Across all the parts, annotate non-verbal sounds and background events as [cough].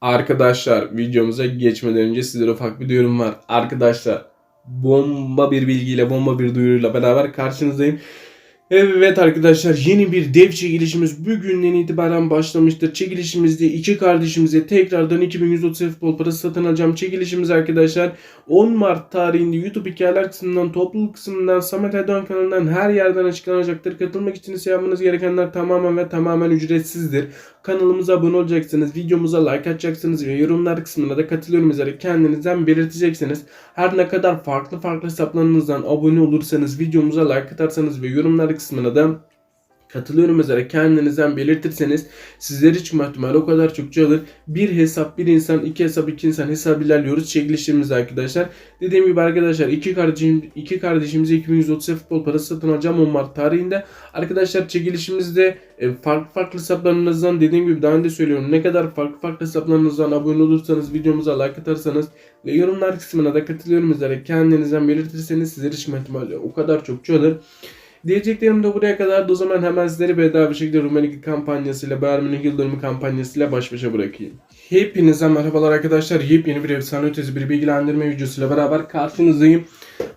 Arkadaşlar videomuza geçmeden önce sizlere ufak bir duyurum var. Arkadaşlar bomba bir bilgiyle bomba bir duyuruyla beraber karşınızdayım. Evet arkadaşlar yeni bir dev çekilişimiz bugünden itibaren başlamıştır. Çekilişimizde iki kardeşimize tekrardan 2130 futbol parası satın alacağım. Çekilişimiz arkadaşlar 10 Mart tarihinde YouTube hikayeler kısmından, topluluk kısmından, Samet Erdoğan kanalından her yerden açıklanacaktır. Katılmak için ise yapmanız gerekenler tamamen ve tamamen ücretsizdir. Kanalımıza abone olacaksınız, videomuza like atacaksınız ve yorumlar kısmına da katılıyorum yazarak kendinizden belirteceksiniz. Her ne kadar farklı farklı hesaplarınızdan abone olursanız, videomuza like atarsanız ve yorumlar kısmına da katılıyorum yazarak kendinizden belirtirseniz sizleri çıkma ihtimali o kadar çok alır. Bir hesap bir insan, iki hesap iki insan hesap ilerliyoruz çekilişimiz arkadaşlar. Dediğim gibi arkadaşlar iki kardeşim iki kardeşimize 2130 futbol parası satın alacağım 10 Mart tarihinde. Arkadaşlar çekilişimizde e, farklı farklı hesaplarınızdan dediğim gibi daha önce söylüyorum ne kadar farklı farklı hesaplarınızdan abone olursanız videomuza like atarsanız ve yorumlar kısmına da katılıyorum yazarak kendinizden belirtirseniz sizleri çıkma ihtimali o kadar çok alır. Diyeceklerim de buraya kadar. O zaman hemen sizleri bedava bir şekilde Rumenigi kampanyasıyla, Bayern Münih Yıldönümü kampanyasıyla baş başa bırakayım. Hepinize merhabalar arkadaşlar. Yepyeni bir efsane ötesi bir bilgilendirme videosuyla beraber karşınızdayım.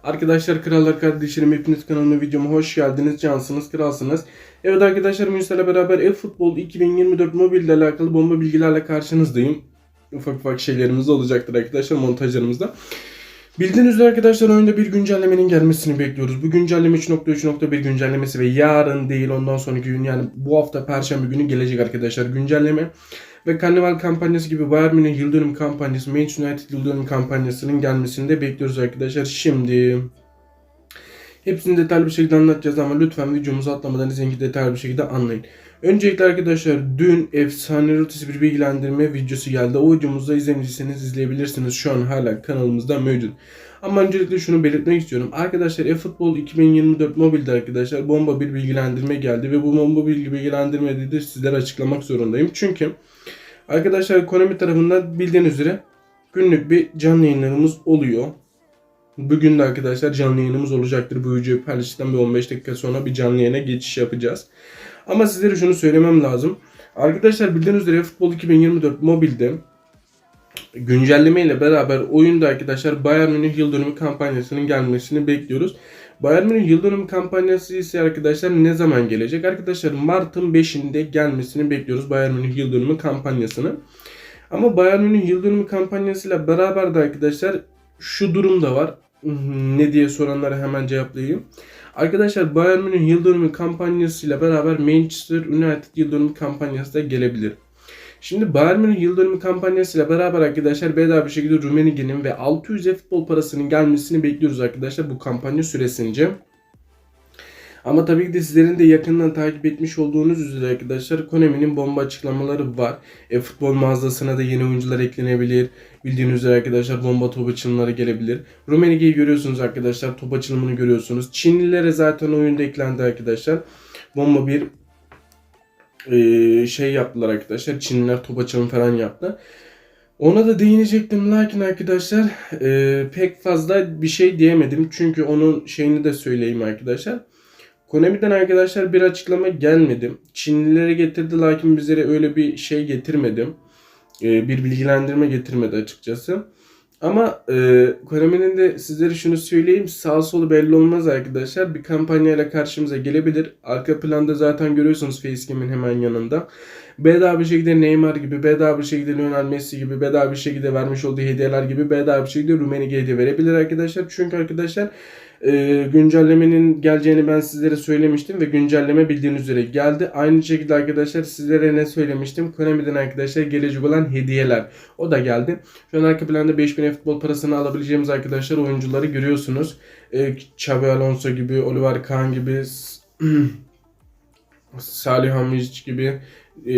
Arkadaşlar krallar kardeşlerim hepiniz kanalıma videoma hoş geldiniz. Cansınız, kralsınız. Evet arkadaşlar Müsel'le beraber e-futbol 2024 mobil ile alakalı bomba bilgilerle karşınızdayım. Ufak ufak şeylerimiz olacaktır arkadaşlar montajlarımızda. Bildiğiniz üzere arkadaşlar oyunda bir güncellemenin gelmesini bekliyoruz. Bu güncelleme 3.3.1 güncellemesi ve yarın değil ondan sonraki gün yani bu hafta perşembe günü gelecek arkadaşlar güncelleme. Ve Karnaval kampanyası gibi Bayern Münih yıl dönüm kampanyası, Manchester United yıl dönüm kampanyasının gelmesini de bekliyoruz arkadaşlar. Şimdi hepsini detaylı bir şekilde anlatacağız ama lütfen videomuzu atlamadan izleyin ki detaylı bir şekilde anlayın. Öncelikle arkadaşlar dün efsane rotası bir bilgilendirme videosu geldi. O videomuzda izlemediyseniz izleyebilirsiniz. Şu an hala kanalımızda mevcut. Ama öncelikle şunu belirtmek istiyorum. Arkadaşlar eFootball 2024 mobilde arkadaşlar bomba bir bilgilendirme geldi. Ve bu bomba bilgi bilgilendirmeyi de sizlere açıklamak zorundayım. Çünkü arkadaşlar Konami tarafından bildiğiniz üzere günlük bir canlı yayınlarımız oluyor. Bugün de arkadaşlar canlı yayınımız olacaktır. Bu videoyu paylaştıktan bir 15 dakika sonra bir canlı yayına geçiş yapacağız. Ama sizlere şunu söylemem lazım. Arkadaşlar bildiğiniz üzere Futbol 2024 mobilde güncelleme ile beraber oyunda arkadaşlar Bayern Münih yıl dönümü kampanyasının gelmesini bekliyoruz. Bayern Münih yıl dönümü kampanyası ise arkadaşlar ne zaman gelecek? Arkadaşlar Mart'ın 5'inde gelmesini bekliyoruz Bayern Münih yıl dönümü kampanyasını. Ama Bayern Münih yıl dönümü kampanyasıyla beraber de arkadaşlar şu durum da var. Ne diye soranlara hemen cevaplayayım. Arkadaşlar Bayern Münih yıl dönümü kampanyasıyla beraber Manchester United yıl dönümü kampanyası da gelebilir. Şimdi Bayern Münih yıl dönümü kampanyasıyla beraber arkadaşlar bedava bir şekilde Rummenigge'nin ve 600 futbol parasının gelmesini bekliyoruz arkadaşlar bu kampanya süresince. Ama tabii ki de sizlerin de yakından takip etmiş olduğunuz üzere arkadaşlar Konami'nin bomba açıklamaları var. E, futbol mağazasına da yeni oyuncular eklenebilir. Bildiğiniz üzere arkadaşlar bomba top açılımları gelebilir. Rumenige'yi görüyorsunuz arkadaşlar. Top açılımını görüyorsunuz. Çinlilere zaten oyunda eklendi arkadaşlar. Bomba bir e, şey yaptılar arkadaşlar. Çinliler top açılımı falan yaptı. Ona da değinecektim lakin arkadaşlar e, pek fazla bir şey diyemedim. Çünkü onun şeyini de söyleyeyim arkadaşlar. Konami'den arkadaşlar bir açıklama gelmedi. Çinlilere getirdi lakin bizlere öyle bir şey getirmedim. Ee, bir bilgilendirme getirmedi açıkçası. Ama e, Konami'nin de sizlere şunu söyleyeyim. Sağ solu belli olmaz arkadaşlar. Bir kampanyayla karşımıza gelebilir. Arka planda zaten görüyorsunuz Facecam'in hemen yanında. Bedava bir şekilde Neymar gibi, bedava bir şekilde Lionel Messi gibi, bedava bir şekilde vermiş olduğu hediyeler gibi bedava bir şekilde Rummenigge hediye verebilir arkadaşlar. Çünkü arkadaşlar e, güncellemenin geleceğini ben sizlere söylemiştim ve güncelleme bildiğiniz üzere geldi. Aynı şekilde arkadaşlar sizlere ne söylemiştim? Konami'den arkadaşlar gelecek olan hediyeler. O da geldi. Şu an arka planda 5000 futbol parasını alabileceğimiz arkadaşlar oyuncuları görüyorsunuz. E, Xabi Alonso gibi, Oliver Kahn gibi, [clears throat] Salih Hamidic gibi e,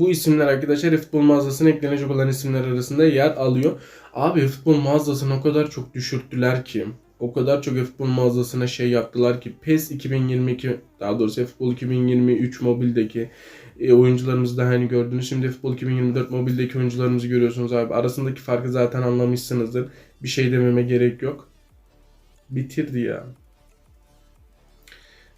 bu isimler arkadaşlar futbol mağazasına eklenecek olan isimler arasında yer alıyor. Abi futbol mağazasını o kadar çok düşürttüler ki o kadar çok futbol mağazasına şey yaptılar ki PES 2022 daha doğrusu futbol 2023 mobildeki e, oyuncularımızı da hani gördünüz. Şimdi futbol 2024 mobildeki oyuncularımızı görüyorsunuz abi. Arasındaki farkı zaten anlamışsınızdır. Bir şey dememe gerek yok. Bitirdi ya.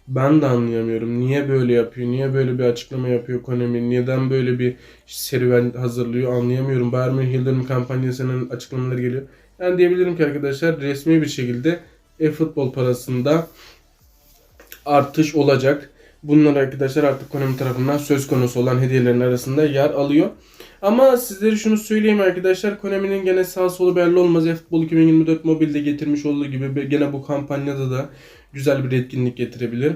Ben de anlayamıyorum. Niye böyle yapıyor? Niye böyle bir açıklama yapıyor Konami? Neden böyle bir serüven hazırlıyor? Anlayamıyorum. Bayern Münih kampanyasının açıklamaları geliyor. Ben diyebilirim ki arkadaşlar resmi bir şekilde e-futbol parasında artış olacak. Bunlar arkadaşlar artık Konami tarafından söz konusu olan hediyelerin arasında yer alıyor. Ama sizlere şunu söyleyeyim arkadaşlar. Konami'nin gene sağ solu belli olmaz. eFootball 2024 mobilde getirmiş olduğu gibi gene bu kampanyada da güzel bir etkinlik getirebilir.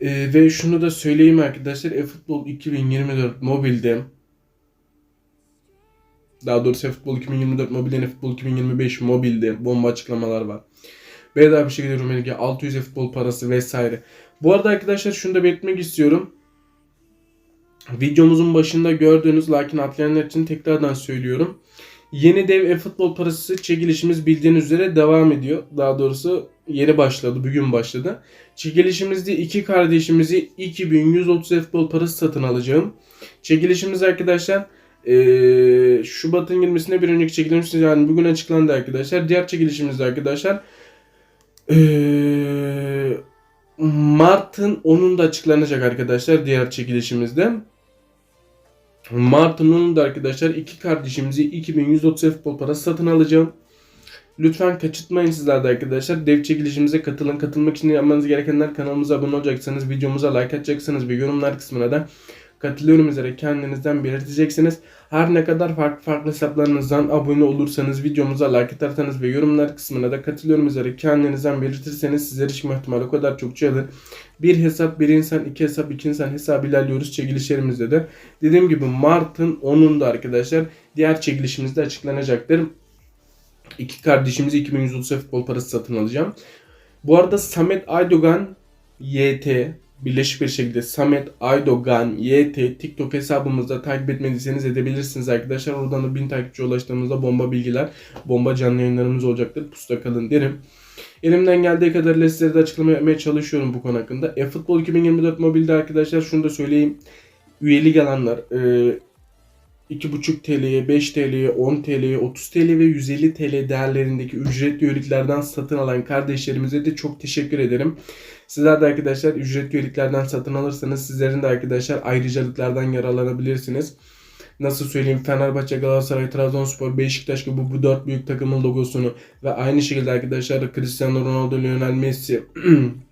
Ee, ve şunu da söyleyeyim arkadaşlar. eFootball 2024 mobilde daha doğrusu eFootball 2024 mobilde eFootball 2025 mobilde bomba açıklamalar var. Bedava bir şekilde Rumenige 600 eFootball parası vesaire. Bu arada arkadaşlar şunu da belirtmek istiyorum. Videomuzun başında gördüğünüz lakin atlayanlar için tekrardan söylüyorum. Yeni dev e-futbol parası çekilişimiz bildiğiniz üzere devam ediyor. Daha doğrusu yeni başladı, bugün başladı. Çekilişimizde iki kardeşimizi 2130 e-futbol parası satın alacağım. Çekilişimiz arkadaşlar eee, Şubat'ın 20'sinde bir önceki çekilişimiz yani bugün açıklandı arkadaşlar. Diğer çekilişimizde arkadaşlar eee, Mart'ın 10'unda açıklanacak arkadaşlar diğer çekilişimizde. Mart'ın 10'unda arkadaşlar iki kardeşimizi 2130 futbol parası satın alacağım. Lütfen kaçırtmayın sizler de arkadaşlar. Dev çekilişimize katılın. Katılmak için yapmanız gerekenler kanalımıza abone olacaksınız. Videomuza like atacaksınız ve yorumlar kısmına da katılıyorum üzere kendinizden belirteceksiniz. Her ne kadar farklı farklı hesaplarınızdan abone olursanız, videomuza like atarsanız ve yorumlar kısmına da katılıyorum üzere kendinizden belirtirseniz sizlere çıkma ihtimali o kadar çok alır. Bir hesap bir insan, iki hesap iki insan hesabı ilerliyoruz çekilişlerimizde de. Dediğim gibi Mart'ın 10'unda arkadaşlar diğer çekilişimizde açıklanacaktır. İki kardeşimizi 2130 futbol parası satın alacağım. Bu arada Samet Aydogan YT birleşik bir şekilde Samet Aydogan YT TikTok hesabımızda takip etmediyseniz edebilirsiniz arkadaşlar. Oradan da 1000 takipçi ulaştığımızda bomba bilgiler, bomba canlı yayınlarımız olacaktır. Pusta kalın derim. Elimden geldiği kadarıyla sizlere de açıklama yapmaya çalışıyorum bu konu hakkında. eFootball 2024 mobilde arkadaşlar şunu da söyleyeyim. Üyelik alanlar e, 2,5 TL'ye, 5 TL'ye, 10 TL'ye, 30 TL ve 150 TL değerlerindeki ücretli üyeliklerden satın alan kardeşlerimize de çok teşekkür ederim. Sizler de arkadaşlar ücretli üyeliklerden satın alırsanız sizlerin de arkadaşlar ayrıcalıklardan yararlanabilirsiniz. Nasıl söyleyeyim Fenerbahçe, Galatasaray, Trabzonspor, Beşiktaş gibi bu dört büyük takımın logosunu ve aynı şekilde arkadaşlar Cristiano Ronaldo, Lionel Messi, [clears throat]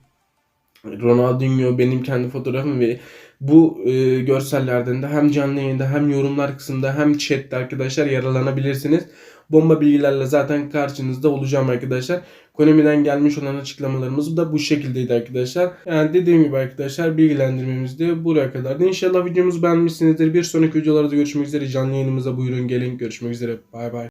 Ronaldinho benim kendi fotoğrafım ve bu e, görsellerden de hem canlı yayında hem yorumlar kısmında hem chatte arkadaşlar yararlanabilirsiniz. Bomba bilgilerle zaten karşınızda olacağım arkadaşlar. Konami'den gelmiş olan açıklamalarımız da bu şekildeydi arkadaşlar. Yani dediğim gibi arkadaşlar bilgilendirmemiz de buraya kadardı. İnşallah videomuzu beğenmişsinizdir. Bir sonraki videolarda görüşmek üzere. Canlı yayınımıza buyurun gelin. Görüşmek üzere. Bay bay.